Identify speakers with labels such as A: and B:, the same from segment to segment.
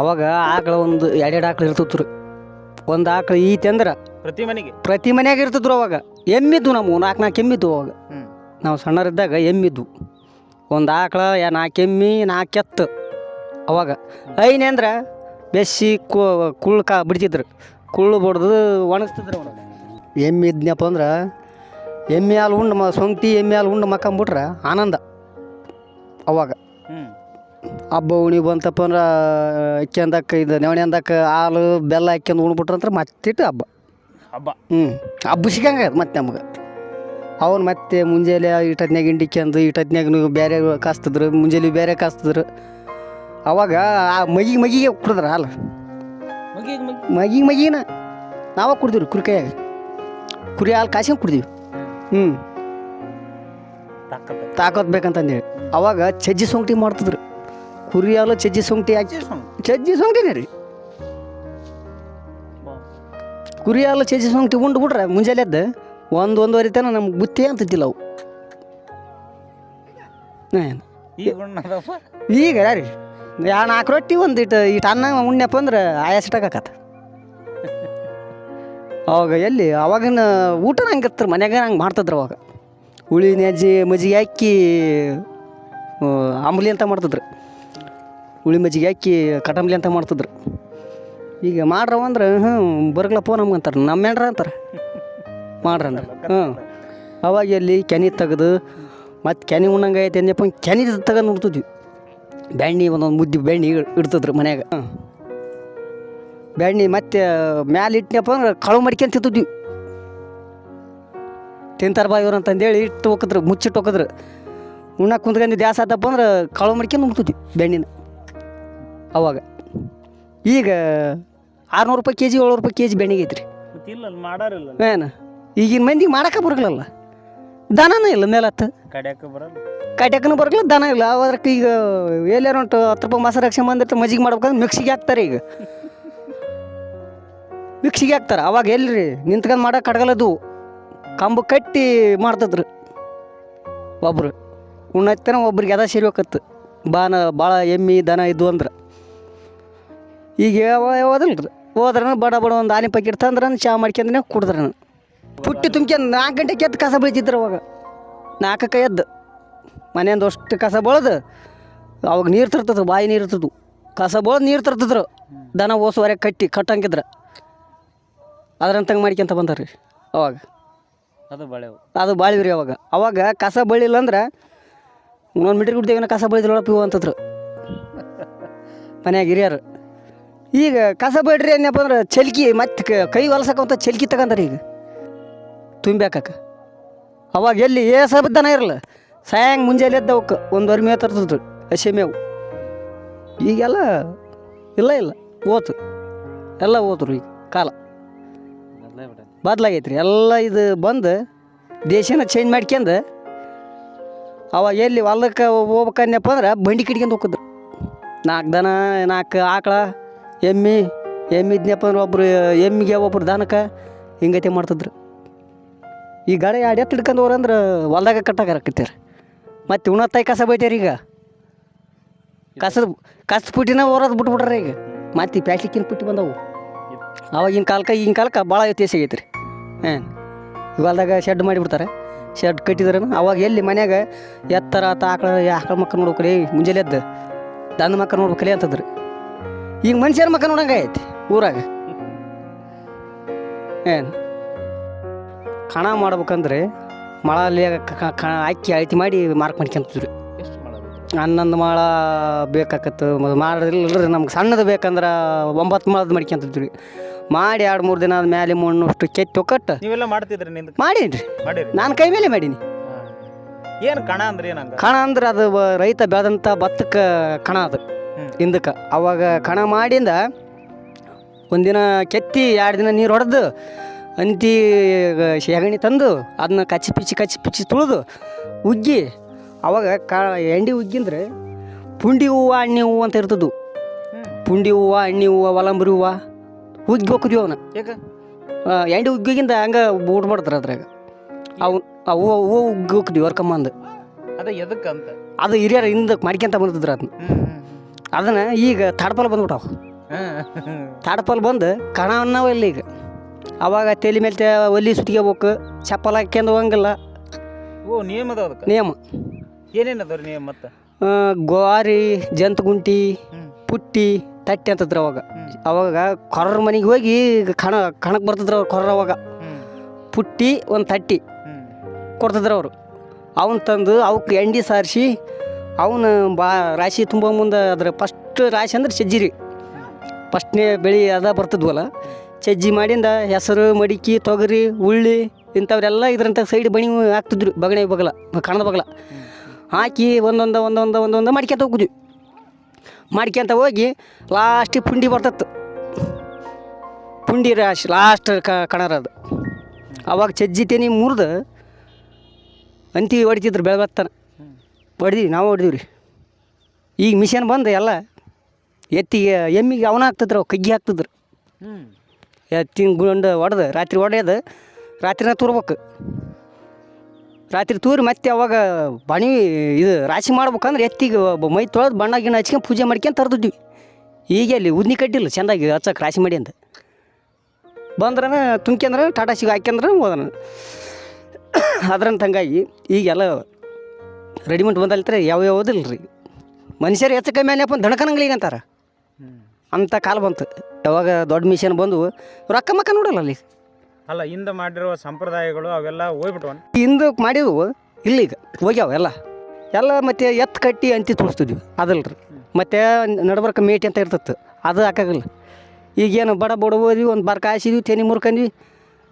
A: ಅವಾಗ ಆಕಳ ಒಂದು ಎರಡೆರಡು ಆಕಳು ಇರ್ತಿತ್ತು ರೀ ಒಂದು ಆಕಳು ಈತಿ ಅಂದ್ರೆ
B: ಪ್ರತಿ ಮನೆಗೆ?
A: ಪ್ರತಿ ಮನ್ಯಾಗ ಇರ್ತಿದ್ರು ಅವಾಗ. ಎಮ್ಮಿದ್ವು ನಮ್ಮ ನಾಲ್ಕು ನಾಲ್ಕು ಎಮ್ಮಿದ್ದು ಅವಾಗ. ನಾವು ಸಣ್ಣರಿದ್ದಾಗ ಎಮ್ಮಿದ್ವು. ಒಂದು ಆಕಳ ಯಾ ನಾಲ್ಕು ಎಮ್ಮಿ ನಾಲ್ಕು ಎತ್ತು ಅವಾಗ. ಐನೇ ಅಂದ್ರೆ ಬೆಸ್ಸಿ ಕುಳ್ಳು ಕಾ ಬಿಡ್ತಿದ್ರು. ಕುಳ್ಳು ಬಡ್ದು ಒಣಗಿಸ್ತಿದ್ರು ಅವ್ರು ಎಮ್ಮೆ ಇದ್ನಪ್ಪ ಅಂದ್ರೆ ಎಮ್ಮೆ ಹಾಲು ಉಂಡು ಮ ಸೊಂಟಿ ಎಮ್ಮಿ ಹಾಲು ಉಂಡು ಮಕ್ಕಂಬಿಟ್ರೆ ಆನಂದ ಅವಾಗ. ಹಬ್ಬ ಉಣಿ ಬಂತಪ್ಪ ಅಂದ್ರೆ ಇಕ್ಯಂದಕ್ಕೆ ಇದು ನವಣೆ ಅಂದಕ್ಕ ಹಾಲು ಬೆಲ್ಲ ಹಾಕ್ಯಂದು ಉಣ್ಬಿಟ್ರಂದ್ರೆ ಮತ್ತಿಟ್ಟು ಹಬ್ಬ.
B: ಹಬ್ಬ.
A: ಹ್ಞೂ ಹಬ್ಬ ಸಿಗಂಗ ಮತ್ತೆ ನಮ್ಗೆ. ಅವ್ನು ಮತ್ತೆ ಮುಂಜಾನೆ ಇಟ್ಟತ್ನಾಗ ಹಿಂಡಿಕ್ಯಂದು ಇಟ್ಟತ್ನಾಗ ನೀವು ಬೇರೆ ಕಾಸ್ತಿದ್ರು ಮುಂಜಾನೆ ಬೇರೆ ಕಾಸ್ತಿದ್ರು. ಅವಾಗ ಆ ಮಗಿ ಮಗಿಗೆ ಕುಡಿದ್ರ ಹಾಲು.
B: ಮಗಿಗೆ ಮಗಿ.
A: ಮಗಿ ಮಗಿನ ನಾವ ಕುಡ್ದಿವ್ರಿ ಕುರಿ ಕೈಯಾಗ. ಕುರಿ ಹಾಲು ಕಾಸ್ಕೊಂಡು ಕುಡ್ದೀವಿ. ಹ್ಞೂ ತಾಕೋತ್ ಬೇಕಂತಂದೇಳಿ. ಅವಾಗ ಚಜ್ಜಿ ಸೊಂಗಟಿ ಮಾಡ್ತಿದ್ರು. ಕುರಿ ಹಾಲು ಚಜ್ಜಿ ಸೊಂಟಿ ಹಾಕಿ ಚಜ್ಜಿ ಸೊಂಗಟಿನೇ ರೀ. ಕುರಿ ಹಾಲು ಚಜ್ಜಿ ಸೊಂಟಿ ಉಂಡು ಬಿಟ್ರೆ ಮುಂಜಾನೆ ಎದ್ದು ಒಂದು ಒಂದುವರೆ ತನಕ ನಮ್ಗೆ ಬುತ್ತಿ ಅಂತಿಲ್ಲ ಅವು.
B: ಈಗ
A: ರೀ. ಯಾ ನಾಲ್ಕು ರೊಟ್ಟಿ ಒಂದು ಇಟ್ಟು ಇಟ್ಟು ಅನ್ನ ಉಣ್ಣಪ್ಪ ಅಂದ್ರೆ ಆಯಾಸ ಇಟ್ಟಾಕತ್ತ. ಅವಾಗ ಎಲ್ಲಿ? ಅವಾಗಿನ ಊಟ ಹಂಗೆ ಇರ್ತಾರೆ ಮನ್ಯಾಗ ಹಂಗೆ ಮಾಡ್ತಿದ್ರು ಅವಾಗ. ಹುಳಿ ನೆಜ್ಜಿ ಮಜ್ಜಿಗೆ ಹಾಕಿ ಅಂಬ್ಲಿ ಅಂತ ಮಾಡ್ತಿದ್ರು. ಹುಳಿ ಮಜ್ಜಿಗೆ ಹಾಕಿ ಕಟಂಬ್ಲಿ ಅಂತ ಮಾಡ್ತಿದ್ರು. ಈಗ ಮಾಡ್ರವ ಅಂದ್ರೆ ಹ್ಞೂ ಬರ್ಗ್ಲಪ್ಪ ನಮ್ಗೆ ಅಂತಾರೆ. ನಮ್ಮ ಅಂತಾರೆ. ಮಾಡ್ರ ಅಂದ್ರೆ. ಹ್ಞೂ ಅವಾಗ ಎಲ್ಲಿ ಕೆನಿ ತೆಗೆದು, ಮತ್ತು ಕೆನಿ ಉಣ್ಣಂಗೆ ಐತೆ ಅಂದ್ಯಪ್ಪ ಕೆನಿ ತಗೊಂಡು ನೋಡ್ತಿದ್ವಿ ಬೆಣ್ಣೆ ಒಂದೊಂದು ಮುದ್ದೆ ಬೆಣ್ಣೆ ಇಡ್- ಇಡ್ತಿದ್ರು ಮನ್ಯಾಗ. ಹ್ಞೂ ಬೆಣ್ಣೆ ಮತ್ತೆ ಮ್ಯಾಲೆ ಇಟ್ನಪ್ಪ ಅಂದ್ರೆ ಕಳು ಮಡ್ಕೊಂಡ್ ತಿಂತಿದ್ವಿ ತಿಂತಾರ ಬಾ ಇವ್ರು ಅಂತಂದೇಳಿ ಇಟ್ಟು ಹೋಗಿದ್ರು ಮುಚ್ಚಿಟ್ಟು ಹೋಗಿದ್ರು ಉಣ್ಣ ಕುಂತ್ಕೊಂಡು ದ್ಯಾಸ ಆತಪ್ಪ ಅಂದ್ರೆ ಕಳು ಮಡ್ಕೊಂಡು ಉಣ್ತಿದ್ವಿ ಬೆಣ್ಣಿನ ಅವಾಗ. ಈಗ ಆರುನೂರು ರೂಪಾಯಿ ಕೆ ಜಿ ಏಳ್ನೂರು ರೂಪಾಯಿ ಕೆ ಜಿ ಬೆಣ್ಣೆಗೆ ಐತ್ರಿ.
B: ಇಲ್ಲ ಮಾಡಾರಿಲ್ಲ
A: ಏನು? ಈಗಿನ ಮಂದಿಗೆ ಮಾಡಕ್ಕೆ ಬರಗಲ್ಲ ದನನೂ ಇಲ್ಲ ಮೇಲತ್ತ.
B: ಕಡ್ಯಾಕ ಬರಲ್ಲ.
A: ಕಟ್ಯಾಕನು ಬರಲ್ಲ ದನ ಇಲ್ಲ. ಅದಕ್ಕೆ ಈಗ ಎಲ್ಲಾರು ಉಂಟು ಹತ್ತು ರೂಪಾಯಿ ಮೊಸರು ರಕ್ಷೆ ಬಂದಿರ್ತಾರೆ ಮಜ್ಜಿಗೆ ಮಾಡ್ಬೇಕಂದ್ರೆ ಮಿಕ್ಸಿಗೆ ಹಾಕ್ತಾರೆ ಈಗ. ಮಿಕ್ಸಿಗೆ ಹಾಕ್ತಾರೆ. ಅವಾಗ ಎಲ್ರಿ ನಿಂತ್ಕೊಂಡು ಮಾಡಕ್ಕೆ ಕಡಗಲದು ಕಂಬ ಕಟ್ಟಿ ಮಾಡ್ತಿದ್ರು. ಒಬ್ರು. ಉಣ್ಣತ್ತನ ಒಬ್ರಿಗೆ ಎದ ಹೋಗತ್ತೆ ಬಾನ ಭಾಳ ಎಮ್ಮಿ ದನ ಇದ್ವು ಅಂದ್ರೆ. ಈಗ ಯಾವ ರೀ ಹೋದ್ರೆ ಬಡ ಬಡ ಒಂದು ಆನೆ ಪ್ಯಾಕೆಟ್ ತಂದ್ರೆ ಚಾ ಮಾಡ್ಕೊಂಡ್ರೆ ಕುಡಿದ್ರೆ ನಾನು ಪುಟ್ಟಿ ತುಂಬ್ಕೊಂಡು ನಾಲ್ಕು ಗಂಟೆಗೆ ಎದ್ದು ಕಸ ಬೀಳ್ತಿದ್ರು ಅವಾಗ. ನಾಲ್ಕಕ್ಕೆ ಎದ್ದು. ಮನೆಯಿಂದ ಅಷ್ಟು ಕಸ ಬಳದು ಅವಾಗ ನೀರು ತರ್ತದ್ರು ಬಾಯಿ ನೀರು ಇರ್ತದ್ದು ಕಸ ಬಳದು ನೀರು ತರ್ತಿದ್ರು. ದನ ಓಸುವರೆ ಕಟ್ಟಿ ಕಟ್ಟಂಗಿದ್ರೆ. ಅದ್ರಂತಂಗೆ ಮಾಡ್ಕೊಂತ ಬಂದಾರ ರೀ ಅವಾಗ.
B: ಅದು ಬಾಳೆ
A: ಅದು ಬಾಳಿವ್ರಿ ಅವಾಗ. ಅವಾಗ ಕಸ ಬಳಿಲ್ಲ ಅಂದ್ರೆ ಇನ್ನೊಂದು ಮೀಟ್ರ್ ಕುಡ್ದೇವಿನ ಕಸ ಬಳಿದ್ರೊಳಪ್ಪ ಇವು ಅಂತದ್ರು. ಮನ್ಯಾಗ ಹಿರಿಯರು. ಈಗ ಕಸ ಬೇಡ್ರಿ ಏನಪ್ಪ ಅಂದ್ರೆ ಚಲ್ಕಿ ಮತ್ತೆ ಕ- ಹೊಲಸಕ್ಕಂತ ಚಲ್ಕಿ ತಗೊಂತಾರೆ ಈಗ. ತುಂಬ್ಯಾಕಕ್ಕೆ ಅವಾಗ ಎಲ್ಲಿ ಏ ಇರಲ್ಲ ಸಾಯಂಗ್ ಮುಂಜಾನೆ ಎದ್ದ ಅವಕ್ಕೆ ಒಂದುವರೆ ಮೇವು ತರ್ತಿದ್ರು ಹಸಿ ಮೇವು. ಈಗೆಲ್ಲ ಇಲ್ಲ ಇಲ್ಲ ಓತು ಎಲ್ಲ ಓತ್ರು ಈಗ ಕಾಲ. ಬದಲಾಗೈತ್ರಿ. ಎಲ್ಲ ಇದು ಬಂದು ದೇಶನ ಚೇಂಜ್ ಮಾಡ್ಕೊಂಡು ಅವಾಗ ಎಲ್ಲಿ ಹೊಲಕ್ಕೆ ಹೋಗ್ಬೇಕನ್ನಪ್ಪ ಅಂದ್ರೆ ಬಂಡಿ ಕಿಡ್ಕೊಂಡು ಹೋಗಿದ್ರು ನಾಲ್ಕು ದನ, ನಾಲ್ಕು ಆಕಳ. ಎಮ್ಮಿ ಎಮ್ಮಿ ಇದ್ನಪ್ಪ ಅಂದ್ರೆ ಒಬ್ರು, ಎಮ್ಮಿಗೆ ಒಬ್ಬರು ದನಕ್ಕೆ ಹಿಂಗೈತೆ ಮಾಡ್ತಿದ್ರು. ಈ ಗಾಡಿ ಎರಡು ಎತ್ತು ಹಿಡ್ಕೊಂಡು ಹೋರಂದ್ರೆ ಹೊಲ್ದಾಗ ಮತ್ತೆ ಮತ್ತು ಉಣತ್ತಾಯಿ ಕಸ ಬೈತೀರಿ ಈಗ. ಕಸದ ಕಸ ಪುಟ್ಟಿನ ಓರೋದು ಬಿಟ್ಬಿಟ್ರೆ ಈಗ. ಮತ್ತು ಈ ಪುಟ್ಟಿ ಬಂದವು. ಅವಾಗಿನ ಕಾಲಕ್ಕೆ, ಈಗಿನ ಕಾಲಕ್ಕೆ ಭಾಳ ವ್ಯತ್ಯಾಸ ಆಗೈತೆ ರೀ ಹಾಂ ಹೊಲ್ದಾಗ ಶೆಡ್ ಮಾಡಿಬಿಡ್ತಾರೆ. ಶೆಡ್ ಕಟ್ಟಿದ್ರೆ ಅವಾಗ ಎಲ್ಲಿ ಮನ್ಯಾಗ ಎತ್ತರ ಆತ ಆಕಳ ಆಕಳ ಮಕ್ಕ ನೋಡ್ಬೇಕ್ರಿ ಮುಂಜಾನೆ ಎದ್ದು, ದನ ಮಕ್ಕ ರೀ ಅಂತಂದ್ರಿ. ಈಗ ಮನುಷ್ಯರ ಮಕ್ಕ ನೋಡಂಗ ಐತಿ ಊರಾಗ. ಏನು? ಕಣ ಮಾಡ್ಬೇಕಂದ್ರೆ ಮಳಲ್ಲಿ ಅಕ್ಕಿ ಅಳತಿ ಮಾಡಿ ಮಾರ್ಕ್ ಮಾಡ್ಕೊಂತಿದ್ರು. ಹನ್ನೊಂದು ಮಾಳ ಬೇಕಾಕತ್ತು ಮಾಡಿದ್ರಿಲ್ಲ ನಮ್ಗೆ ಸಣ್ಣದು ಬೇಕಂದ್ರೆ ಒಂಬತ್ತು ಮಾಳದ ಮಾಡ್ಕೊಂತಿದ್ವಿ. ಮಾಡಿ ಎರಡು ಮೂರು ದಿನ ಆದ ಮೇಲೆ ಮಣ್ಣು ಅಷ್ಟು ಕೆತ್ತಿ ಕಟ್ಟು
B: ನೀವೆಲ್ಲ ಮಾಡ್ತಿದ್ರಿ ನಿಂದ?
A: ಮಾಡೀನಿ ರೀ ನಾನು ಕೈ ಮೇಲೆ ಮಾಡೀನಿ.
B: ಏನು ಕಣ ಅಂದ್ರೆ ಏನಂಗ?
A: ಕಣ ಅಂದ್ರೆ ಅದು ರೈತ ಬೆಳೆದಂಥ ಭತ್ತಕ್ಕೆ ಕಣ ಅದು. ಹಿಂದಕ್ಕೆ. ಅವಾಗ ಕಣ ಮಾಡಿಂದ ಒಂದಿನ ಕೆತ್ತಿ ಎರಡು ದಿನ ನೀರು ಹೊಡೆದು ಅಂತಿ ಶೇಗಣಿ ತಂದು ಅದನ್ನ ಕಚ್ಚಿ ಪಿಚ್ಚಿ ಕಚ್ಚಿ ಪಿಚ್ಚಿ ತುಳಿದು ಉಗ್ಗಿ ಅವಾಗ ಕಾ ಎಂಡಿ ಉಗ್ಗಿಂದ್ರೆ ಪುಂಡಿ ಹೂವು ಅಣ್ಣಿ ಹೂವು ಅಂತ ಇರ್ತದ್ದು. ಪುಂಡಿ ಹೂವು ಅಣ್ಣಿ ಹೂವು ಒಲಂಬರಿ ಹೂವು ಉಗ್ಗಿ ಹೋಗ್ರಿ
B: ಅವನ.
A: ಎಂಡಿ ಉಗ್ಗಿಗಿಂದ ಹಂಗೆ ಊಟ ಮಾಡ್ತಾರೆ ಅದ್ರಾಗ. ಅವು ಆ ಹೂವು ಹೂವು ಉಗ್ಗಿ ಹೋಗ್ರಿ ಹೊರ್ಕೊಂಬಂದು
B: ಅದ. ಎದಕ್ಕೆ ಅಂತ?
A: ಅದು ಹಿರಿಯರ ಹಿಂದಕ್ಕೆ ಮಾಡ್ಕೊಂತ ಬಂದಿದ್ರು ಅದನ್ನ ಅದನ್ನು ಈಗ ತಾಡಪಲ್ ಬಂದ್ಬಿಟ್ಟಾವ. ತಾಡಪಲ್ ಬಂದು ಕಣ ಅನ್ನವಲ್ಲ ಈಗ. ಅವಾಗ ತಲೆ ಮೇಲೆ ಒಲಿ ಸುತ್ಕೋಬೇಕು ಚಪ್ಪಲ್ ಹಾಕ್ಯಂದು ಹೋಗಂಗಿಲ್ಲ.
B: ಓ ನಿಯಮ ಅದಕ್ಕೆ?
A: ನಿಯಮ.
B: ಏನೇನು ಅದಾವ ನಿಯಮ ಮತ್ತೆ?
A: ಗೋರಿ ಜಂತುಗುಂಟಿ ಪುಟ್ಟಿ ತಟ್ಟಿ ಅಂತದ್ರ ಅವಾಗ. ಅವಾಗ ಕೊರ್ರ ಮನೆಗೆ ಹೋಗಿ ಕಣ ಕಣಕ್ಕೆ ಬರ್ತಿದ್ರು ಅವ್ರು ಕೊರ್ರ ಅವಾಗ. ಪುಟ್ಟಿ ಒಂದು ತಟ್ಟಿ ಕೊಡ್ತಿದ್ರು ಅವರು. ಅವನ್ ತಂದು ಅವಕ್ಕೆ ಎಂಡಿ ಸಾರಿಸಿ ಅವನು ಬಾ ರಾಶಿ ತುಂಬ ಮುಂದೆ ಅದ್ರ ಫಸ್ಟ್ ರಾಶಿ ಅಂದ್ರೆ ಸಜ್ಜಿ ರೀ. ಫಸ್ಟ್ನೇ ಬೆಳೆ ಅದ ಬರ್ತಿದ್ವಲ್ಲ. ಸಜ್ಜಿ ಮಾಡಿಂದ ಹೆಸರು, ಮಡಿಕೆ, ತೊಗರಿ, ಉಳ್ಳಿ ಇಂಥವ್ರೆಲ್ಲ ಇದ್ರಂಥ ಸೈಡ್ ಬಣಿ ಹಾಕ್ತಿದ್ರು ಬಗಣೆ ಬಗಲ, ಕಣದ ಬಗಲ. ಹಾಕಿ ಒಂದೊಂದು ಒಂದೊಂದು ಒಂದೊಂದು ಮಾಡ್ಕ್ಯಂತ ಹೋಗಿದ್ವಿ ಅಂತ ಹೋಗಿ ಲಾಸ್ಟಿಗೆ ಪುಂಡಿ ಬರ್ತತ್ತು ಪುಂಡಿ ರಾಶಿ ಲಾಸ್ಟ್ ಕಣರ ಅದು. ಅವಾಗ ಸಜ್ಜಿ ತೆನಿ ಮುರಿದು ಅಂತಿ ಹೊಡಿತಿದ್ರು ಬೆಳಬತ್ತಾನ.
B: ಹ್ಮ್
A: ಹೊಡೆದಿವಿ ನಾವು ಹೊಡೆದಿವಿ ರೀ ಈಗ ಮಿಷನ್ ಬಂದು ಎಲ್ಲ ಎತ್ತಿಗೆ ಎಮ್ಮಿಗೆ ಅವನ ಹಾಕ್ತಿದ್ರು ಅವು ಕಗ್ಗಿ ಹಾಕ್ತಿದ್ರು. ಎತ್ತಿನ ಗುಂಡು ಹೊಡೆದು ರಾತ್ರಿ ಹೊಡೆಯೋದು ರಾತ್ರಿನ ತೂರ್ಬೇಕು. ರಾತ್ರಿ ತೂರಿ ಮತ್ತೆ ಅವಾಗ ಬಣಿ ಇದು ರಾಶಿ ಮಾಡ್ಬೇಕಂದ್ರೆ ಎತ್ತಿಗೆ ಮೈ ತೊಳೆದು ಬಣ್ಣ ಗಿಣ್ಣ ಹಚ್ಕೊಂಡು ಪೂಜೆ ಮಾಡ್ಕೊಂಡು ತರ್ದಿದ್ವಿ. ಈಗ ಅಲ್ಲಿ ಉದ್ನಿ ಕಟ್ಟಿಲ್ಲ ಚೆಂದಾಗಿ ಹಚ್ಚಕ್ಕೆ ರಾಶಿ ಮಾಡಿ ಅಂತ. ಬಂದ್ರೆ ತುಂಬ್ಕೊಂಡ್ರೆ ಟಾಟಾ ಸಿಗ್ ಹಾಕ್ಯಂದ್ರೆ ಹೋದನ. ಅದ್ರಂತ ಹಂಗಾಗಿ ಈಗೆಲ್ಲ ರೆಡಿಮೇಡ್ ಬಂದಲ್ತ್ರೆ ಯಾವ ಯಾವುದಿಲ್ಲ ರೀ ಮನುಷ್ಯರು ಹೆಚ್ಚು ಕಮ್ಮಿ ಅನ್ನಪ್ಪ ದಣಕನಂಗ್ಲಿಗೆ ಅಂತಾರೆ.
B: ಹ್ಮ್
A: ಅಂಥ ಕಾಲ ಬಂತು. ಯಾವಾಗ ದೊಡ್ಡ ಮಿಷನ್ ಬಂದು ರೊಕ್ಕ ಮಕ್ಕ ನೋಡಲ್ಲ ಅಲ್ಲಿ.
B: ಅಲ್ಲ ಹಿಂದೆ ಮಾಡಿರುವ ಸಂಪ್ರದಾಯಗಳು ಅವೆಲ್ಲ ಹೋಗ್ಬಿಟ್ವನ್
A: ಹಿಂದೆ ಮಾಡಿದ್ವು ಇಲ್ಲೀಗ ಹೋಗ್ಯಾವ ಎಲ್ಲ. ಎಲ್ಲ ಮತ್ತೆ ಎತ್ತು ಕಟ್ಟಿ ಅಂತಿ ತುಳಿಸ್ತಿದ್ವಿ ಅದಲ್ಲ ರೀ ಮತ್ತು ನಡ್ಬರ್ಕ ಮೇಟಿ ಅಂತ ಇರ್ತತ್ತು ಅದು ಹಾಕಾಗಲ್ಲ. ಈಗೇನು ಬಡ ಬಡ ಹೋದ್ವಿ ಒಂದು ಬರ್ಕ ಹಾಸಿದ್ವಿ ತೆನಿ ಮುರ್ಕಂದ್ವಿ.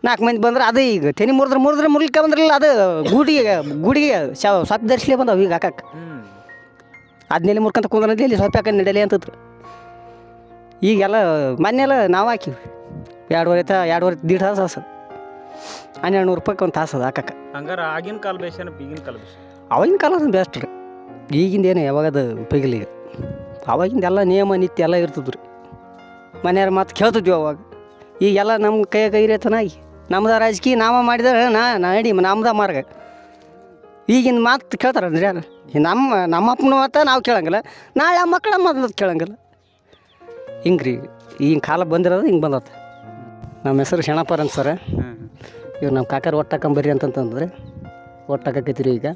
A: ನಾಲ್ಕು ಮಂದಿ ಬಂದ್ರೆ ಅದು ಈಗ ತೆನಿ ಮುರಿದ್ರೆ ಮುರಿದ್ರೆ ಮುರ್ಲಿಕ್ಕೆ ಬಂದ್ರಲ್ಲ ಅದು ಗೂಡಿಗೆ ಗೂಡಿಗೆ ಶಾವ್ ಸೊಪ್ಪು ಧರಿಸ್ಲೇ ಬಂದವು ಈಗ ಹಾಕಕ್ಕೆ. ಅದನ್ನೆಲ್ಲಿ ಮುರ್ಕಂತ ಕುಂದ್ರಲ್ಲಿ ಇಲ್ಲಿ ಸೊಪ್ಪು ಹಾಕಂಡು ನಡೆಯಲಿ ಅಂತದ್ರು. ಈಗೆಲ್ಲ ಮೊನ್ನೆಲ್ಲ ನಾವು ಹಾಕಿವಿ. ಎರಡುವರೆ ತಾ ಎರಡುವರೆ ದೀಡ್ ತಾಸು ಹಾಸದು ಹನ್ನೆರಡು ನೂರು ರೂಪಾಯ್ಗೆ ಒಂದು ತಾಸು ಅದು ಹಾಕಕ್ಕೆ.
B: ಹಂಗಾರೆ ಆಗಿನ ಕಾಲ ಬೇಷನ ಈಗಿನ ಕಾಲ ಬೇಷ?
A: ಅವಾಗಿನ ಕಾಲ ಬೆಸ್ಟ್ ರೀ. ಈಗಿಂದೇನು ಯಾವಾಗ ಯಾವಾಗದು ಉಪಯೋಗಿಲ್ಲ ಈಗ ಅವಾಗಿಂದ ಎಲ್ಲ ನಿಯಮ ನಿತ್ಯ ಎಲ್ಲ ಇರ್ತದ್ರಿ. ಮನೆಯವ್ರ ಮಾತು ಕೇಳ್ತಿದ್ವಿ ಅವಾಗ. ಈಗೆಲ್ಲ ನಮ್ಮ ಕೈ ಕೈ ಇರತ್ತನಾಗಿ ನಮ್ದ ರಾಜಕೀಯ ನಾಮ ಮಾಡಿದ್ರೆ ನಾ ನಡಿ ನಮ್ದ ಮಾರ್ಗ. ಈಗಿನ ಮಾತು ಕೇಳ್ತಾರನ್ರಿ ಯಾರು? ನಮ್ಮ ನಮ್ಮ ಅಪ್ಪನ ಮಾತ ನಾವು ಕೇಳಂಗಿಲ್ಲ. ನಾಳೆ ಆ ಮಕ್ಕಳ ಮಾತು ಕೇಳಂಗಿಲ್ಲ. ಹಿಂಗೆ ರೀ ಈಗಿನ ಕಾಲ ಬಂದಿರೋದು ಹಿಂಗೆ ಬಂದತ್ತೆ ನಮ್ಮ ಹೆಸರು ಶಣಪ್ಪರ್ ಅಂತ ಸರ್. ಇವ್ರು ನಮ್ಮ ಕಾಕರ್ ಒಟ್ಟಾಕಂಬರ್ರಿ ಅಂತಂತಂದ್ರೆ ಒಟ್ಟಾಕೈತಿರಿ ಈಗ.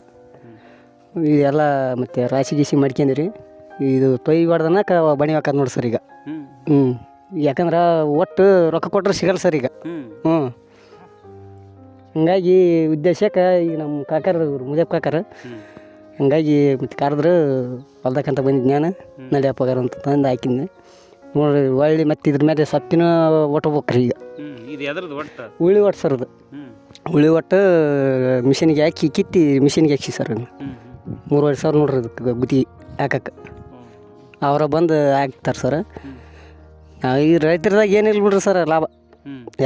A: ಇದೆಲ್ಲ ಮತ್ತು ರಾಶಿ ಗೀಸಿ ಮಾಡ್ಕೊಂಡಿರಿ ಇದು ತೊಯ್ ಹೊಡ್ದನ ಕ ಬಣಿ ಹಾಕೋದು ನೋಡಿ ಸರ್ ಈಗ. ಹ್ಞೂ ಯಾಕಂದ್ರೆ ಒಟ್ಟು ರೊಕ್ಕ ಕೊಟ್ಟರೆ ಸಿಗಲ್ಲ ಸರ್ ಈಗ. ಹ್ಞೂ ಹಂಗಾಗಿ ಉದ್ದೇಶಕ್ಕೆ ಈಗ ನಮ್ಮ ಕಾಕರ್ ಇವ್ರು ಮುಜಪ್ ಕಾಕರ್. ಹಂಗಾಗಿ ಮತ್ತು ಕರೆದ್ರೆ ಹೊಲ್ದಕ್ಕಂತ ಬಂದಿದ್ದು ನಾನು ಅಪ್ಪಗಾರ ಅಂತ ತಂದು ಹಾಕಿದ್ನಿ. ನೋಡ್ರಿ ಒಳ್ಳೆ ಮತ್ತು ಇದ್ರ ಮೇಲೆ ಸೊಪ್ಪಿನ ಒಟ್ಬೇಕ್ರಿ ಈಗ.
B: ಎದ್ರದ್ದು ಒಟ್ಟ?
A: ಉಳಿ ಒಟ್ಟು ಸರ್ ಅದು. ಉಳಿ ಒಟ್ಟು ಮಿಷಿನ್ಗೆ ಹಾಕಿ ಕಿತ್ತಿ ಮಿಷಿನ್ಗೆ ಹಾಕಿ ಸರ್ ಮೂರುವರೆ ಸಾವಿರ ನೋಡ್ರಿ ಅದಕ್ಕೆ ಗುತ್ತಿ ಹಾಕಕ್ಕೆ ಅವರ ಬಂದು ಹಾಕ್ತಾರೆ ಸರ್. ನಾವು ಈ ರೈತರದಾಗ ಏನಿಲ್ಲ ಬಿಡ್ರಿ ಸರ್ ಲಾಭ.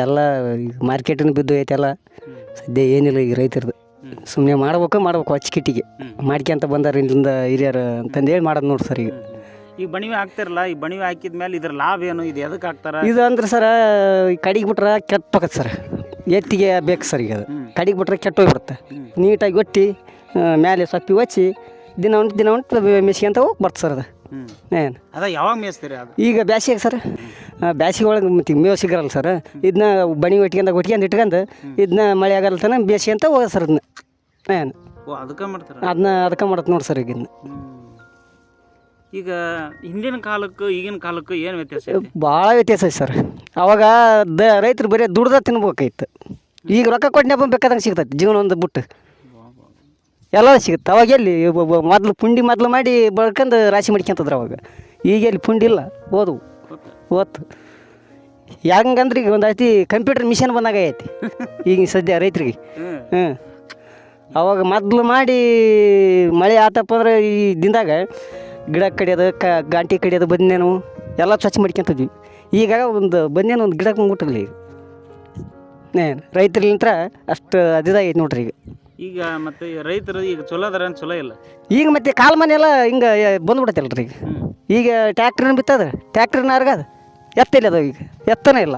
A: ಎಲ್ಲ ಈಗ ಮಾರ್ಕೆಟಿನ ಬಿದ್ದು ಐತೆಲ್ಲ ಸದ್ಯ ಏನಿಲ್ಲ ಈಗ ರೈತರದ್ದು ಸುಮ್ಮನೆ ಮಾಡ್ಬೇಕು ಮಾಡ್ಬೇಕು ಅಚ್ಚಿಕಿಟ್ಟಿಗೆ. ಮಾಡ್ಕೊಂತ ಬಂದಾರ ಇಲ್ಲಿಂದ ಹಿರಿಯರು ಅಂತಂದೇಳಿ ಮಾಡೋದು ನೋಡಿ ಸರ್ ಈಗ.
B: ಈ ಬಣಿವೆ ಹಾಕ್ತಿರಲ್ಲ ಈ ಬಣಿವೆ ಹಾಕಿದ ಮೇಲೆ ಇದ್ರ ಲಾಭ ಏನು? ಇದು ಎದಕ್ಕೆ ಹಾಕ್ತಾರ?
A: ಇದು ಅಂದ್ರೆ ಸರ ಕಡಿಗೆ ಬಿಟ್ರೆ ಕೆಟ್ಟ ಹೋಗತ್ತೆ ಸರ್. ಎತ್ತಿಗೆ ಬೇಕು ಸರ್ ಈಗ ಅದು. ಕಡಿಗೆ ಬಿಟ್ರೆ ಕೆಟ್ಟ ಹೋಗ್ಬಿಡುತ್ತೆ. ನೀಟಾಗಿ ಒಟ್ಟಿ ಮೇಲೆ ಸೊಪ್ಪಿ ಒಚ್ಚಿ ದಿನ ಉಂಟು ದಿನ ಉಂಟು ಮೆಸ್ಕೊಂತ ಹೋಗಿ ಬರ್ತದೆ ಸರ್ ಅದು. ಏನು
B: ಅದ ಯಾವಾಗ ಮೇಯಿಸ್ತೀರಿ ಅದು?
A: ಈಗ ಬ್ಯಾಸಿಗೆ ಸರ್. ಬ್ಯಾಸಿಗೆ ಒಳಗೆ ಮತ್ತೆ ಮೇವು ಸಿಗರಲ್ಲ ಸರ್. ಇದನ್ನ ಬಣಿ ಒಟ್ಕೊಂಡ ಒಟ್ಕೊಂಡು ಇಟ್ಕೊಂಡು ಇದನ್ನ ಮಳೆ ಆಗಲ್ಲ ತನ ಅಂತ ಹೋಗ ಸರ್ ಅದನ್ನ ಏನು
B: ಓ ಅದಕ್ಕೆ ಮಾಡ್ತಾರೆ?
A: ಅದನ್ನ ಅದಕ್ಕೆ ಮಾಡತ್ತೆ ನೋಡಿ ಸರ್ ಈಗ ಇದನ್ನ
B: ಈಗ ಹಿಂದಿನ ಕಾಲಕ್ಕೂ ಈಗಿನ ಕಾಲಕ್ಕೂ ಏನು ವ್ಯತ್ಯಾಸ
A: ಭಾಳ ವ್ಯತ್ಯಾಸ ಐತೆ ಸರ್. ಅವಾಗ ದ ರೈತರು ಬರೀ ದುಡ್ದ ತಿನ್ಬೇಕಾಯ್ತು ಈಗ ರೊಕ್ಕ ಕೊಟ್ಟನಪ್ಪ ಬೇಕಾದಂಗೆ ಸಿಗ್ತೈತೆ. ಜೀವನ ಒಂದು ಬಿಟ್ಟು. ಎಲ್ಲ ಸಿಗುತ್ತೆ. ಅವಾಗ ಎಲ್ಲಿ ಮೊದಲು ಪುಂಡಿ ಮೊದಲು ಮಾಡಿ ಬಳ್ಕಂದು ರಾಶಿ ಮಾಡ್ಕೊಂತದ್ರು ಅವಾಗ. ಈಗ ಎಲ್ಲಿ ಪುಂಡಿ ಇಲ್ಲ ಓದು? ಓದ್ತು ಹೆಂಗಂದ್ರೆ ಈಗ ಒಂದು ಐತಿ ಕಂಪ್ಯೂಟರ್ ಮಿಷನ್ ಬಂದಾಗ ಐತಿ. ಈಗ ಸದ್ಯ ರೈತರಿಗೆ. ಹ್ಞೂ ಅವಾಗ ಮೊದಲು ಮಾಡಿ ಮಳೆ ಆತಪ್ಪ ಅಂದ್ರೆ ಈ ದಿನದಾಗ ಗಿಡ ಕಡಿಯೋದು ಕ ಗಾಂಟಿ ಕಡಿಯೋದು ಬಂದೇನು ಎಲ್ಲ ಸ್ವಚ್ಛ ಮಾಡ್ಕೊಂತಿದ್ವಿ ಈಗ ಒಂದು ಬಂದೇನು ಒಂದು ಗಿಡಕ್ಕೆ ಮುಟ್ಟಲಿ ಈಗ. ಏನು ರೈತರಿಂತ್ರ ಅಷ್ಟು ಅದಿದಾಗೈತೆ ನೋಡ್ರಿ ಈಗ.
B: ಈಗ ಮತ್ತೆ ರೈತರು ಈಗ ಚಲೋ ಅದಾರ ಚಲೋ ಇಲ್ಲ.
A: ಈಗ ಮತ್ತೆ ಕಾಲ್ ಮನೆ ಎಲ್ಲ ಹಿಂಗೆ ಬಂದ್ಬಿಡತ್ತಲ್ರಿ ಈಗ.
B: ಟ್ಯಾಕ್ಟರ್
A: ಈಗ ಟ್ಯಾಕ್ಟ್ರಿನ ಬಿತ್ತದ? ಟ್ಯಾಕ್ಟ್ರಿನ ಅರ್ಗದ ಎತ್ತಿಲ್ಲ ಅದು? ಈಗ. ಎತ್ತನೇ ಇಲ್ಲ.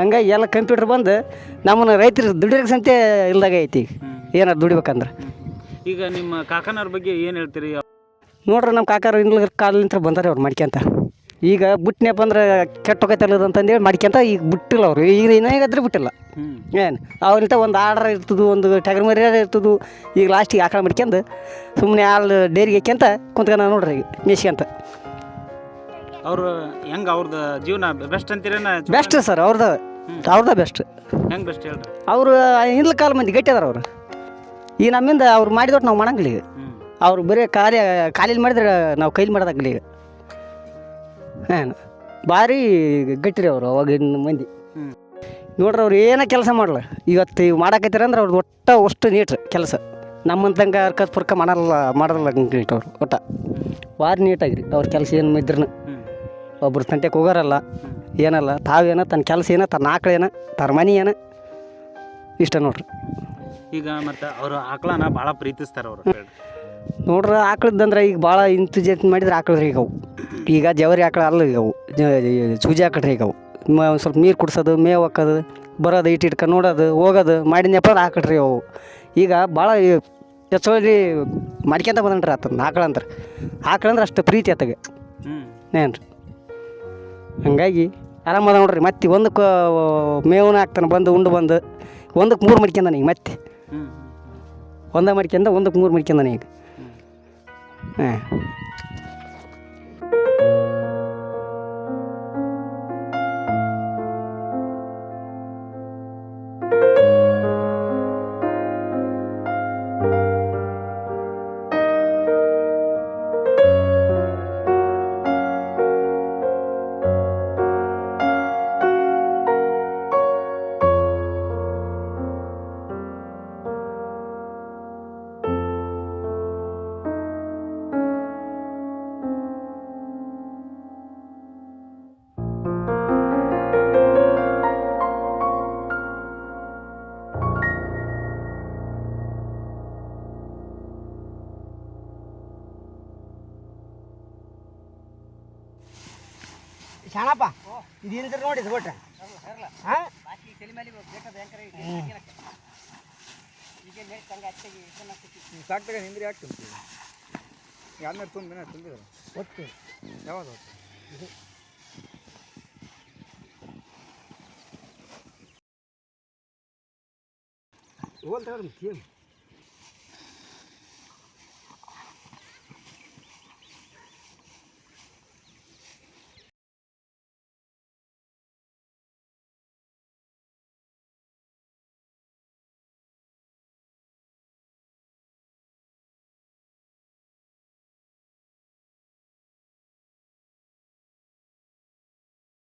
A: ಹಂಗಾಗಿ ಎಲ್ಲ ಕಂಪ್ಯೂಟರ್ ಬಂದು ನಮ್ಮನ್ನ ರೈತರು ದುಡಿಯೋಕೆ ಸಂತೆ ಇಲ್ದಾಗ ಐತಿ ಈಗ. ಏನಾರು ದುಡಿಬೇಕಂದ್ರೆ.
B: ಈಗ ನಿಮ್ಮ ಕಾಕನವ್ರ ಬಗ್ಗೆ ಏನು ಹೇಳ್ತೀರಿ?
A: ನೋಡ್ರಿ ನಮ್ಮ ಕಾಕಾರ ಇನ್ಲ ಕಾಲಿಂತ್ರ ಬಂದಾರೆ ಅವ್ರು ಮಾಡ್ಕೊಂತ ಈಗ ಬಿಟ್ನಪ್ಪ ಅಂದ್ರೆ ಕೆಟ್ಟ ಹೋಗೈತಲ್ಲದ ಅಂತಂದೇಳಿ ಮಾಡ್ಕೊಂತ ಈಗ ಬಿಟ್ಟಿಲ್ಲ ಅವರು. ಈಗ ಏನಾಗದ್ರೆ ಬಿಟ್ಟಿಲ್ಲ. ಏನು? ಅವ್ರಂತ ಒಂದು ಆರ್ಡರ್ ಇರ್ತದು ಒಂದು ಟಗರ್ ಮರಿಯಾರ ಇರ್ತದು. ಈಗ ಲಾಸ್ಟಿಗೆ ಆಕಳ ಮಾಡ್ಕೊಂಡು ಸುಮ್ಮನೆ ಹಾಲು ಡೈರಿಗೆ ಹಾಕ್ಯಂತ ಕುಂತ್ಕೊಂಡ ನೋಡ್ರಿ ಈಗ ಮೇಸ್ಕೊಂತ
B: ಅವರು ಹೆಂಗೆ ಅವ್ರದ್ದು ಜೀವನ ಬೆಸ್ಟ್ ಅಂತೀರೇನ
A: ಬೆಸ್ಟ್ ಸರ್ ಅವ್ರದ. ಅವ್ರದ ಬೆಸ್ಟ್
B: ಹೆಂಗೆ ಬೆಸ್ಟ್ ಹೇಳ್ರಿ?
A: ಅವರು ಹಿಂದ್ಲ ಕಾಲ ಮಂದಿ ಗಟ್ಟಿ ಅದಾರ ಅವರು. ಈಗ ನಮ್ಮಿಂದ ಅವ್ರು ಮಾಡಿದೊಟ್ಟು ನಾವು ಮಾಡಂಗಿಲ್ಲ ಈಗ. ಅವ್ರು ಬರೀ ಖಾಲಿ ಖಾಲಿಲಿ ಮಾಡಿದ್ರೆ ನಾವು ಕೈಲಿ ಮಾಡೋದಾಗಲಿ ಈಗ. ಏನು? ಭಾರಿ ಗಟ್ಟಿರಿ ಅವರು ಅವಾಗಿನ ಮಂದಿ. ನೋಡ್ರಿ ಅವ್ರು ಏನೋ ಕೆಲಸ ಮಾಡಲ್ಲ ಇವತ್ತು ಇವು ಮಾಡಾಕತ್ತೀರ ಅಂದ್ರೆ ಅವ್ರದ್ದು ಒಟ್ಟ ಅಷ್ಟು ನೀಟ್ರಿ ಕೆಲಸ. ನಮ್ಮಂತಂಗೆ ಅರ್ಕತ್ ಪುರ್ಕ ಮಾಡಲ್ಲ ಮಾಡಲ್ಲ ನೀಟ್ ಅವ್ರು ಒಟ್ಟ. ಭಾರಿ ನೀಟಾಗಿರಿ. ಅವ್ರ ಕೆಲಸ ಏನು ಇದ್ರೂ
B: ಒಬ್ಬರು
A: ಒಬ್ರು ತಂಟೆಗೆ ಹೋಗೋರಲ್ಲ ಏನಲ್ಲ ತಾವೇನ ತನ್ನ ಕೆಲಸ ಏನ ತನ್ನ ಆಕಳು ಏನ ತನ್ನ ಮನೆ ಏನ? ಇಷ್ಟ ನೋಡ್ರಿ.
B: ಈಗ ಮತ್ತೆ ಅವರು ಆಕಳನ ಭಾಳ ಪ್ರೀತಿಸ್ತಾರೆ ಅವ್ರು.
A: ನೋಡ್ರಿ ಆಕಳದ್ದಂದ್ರೆ ಈಗ ಭಾಳ ಇಂತು ಜೊತೆ ಮಾಡಿದ್ರೆ ಆಕಳ್ರಿ ರೀ ಈಗ ಅವು. ಈಗ ಜವರಿ ಆಕಳ ಅಲ್ಲ ಈಗ ಅವು. ಸೂಜಿ ಆಕಳ ರೀ ಈಗ ಅವು. ಮ- ಸ್ವಲ್ಪ ನೀರು ಕುಡ್ಸೋದು ಮೇವು ಹಾಕೋದು ಬರೋದು ಇಟ್ಟು ಇಟ್ಕೊಂಡು ನೋಡೋದು ಹೋಗೋದು ಮಾಡಿದ್ನಪ್ಪ ಅಂದ್ರೆ ಆಕಳ್ರಿ ಅವು. ಈಗ ಭಾಳ ಹೆಚ್ಚುವರಿ ಮಾಡ್ಕೊಂತ ಬಂದನ್ರಿ ಆತನ ಆಕಳ ಆಕಳಂದ್ರೆ ಆಕಳ ಅಂದ್ರೆ ಅಷ್ಟು ಪ್ರೀತಿ ಆತಗೆ. ಏನು ರೀ ಹಂಗಾಗಿ ಆರಾಮದ ನೋಡ್ರಿ. ಮತ್ತೆ ಒಂದಕ್ಕೆ ಮೇವನ ಹಾಕ್ತಾನೆ ಬಂದು ಉಂಡು ಬಂದು ಒಂದಕ್ಕೆ ಮೂರು ಮಡ್ಕೊಂಡಾನೆ ಈಗ ಮತ್ತೆ. ಒಂದ ಮಡ್ಕೊಂಡ ಒಂದಕ್ಕೆ ಮೂರು ಮಡ್ಕೊಂಡಾನೆ ಈಗ. ಹಾಂ ಶಾಣಪ್ಪ ಇದೇನಿದ್ರೆ ನೋಡಿ ಕೊಟ್ರೆ ಹಾಂ
C: ಸಾಕ್ತಾಗ ಹಿಂದ್ರಿ ಯಾಕೆ ತುಂಬ್ತೀವಿ ಯಾರನ್ನ ತುಂಬಿನ ತುಂಬಿದ್ರು
A: ಒಟ್ಟು.
C: ಯಾವಾಗ
A: ಹೋಗ್ತಾರೆ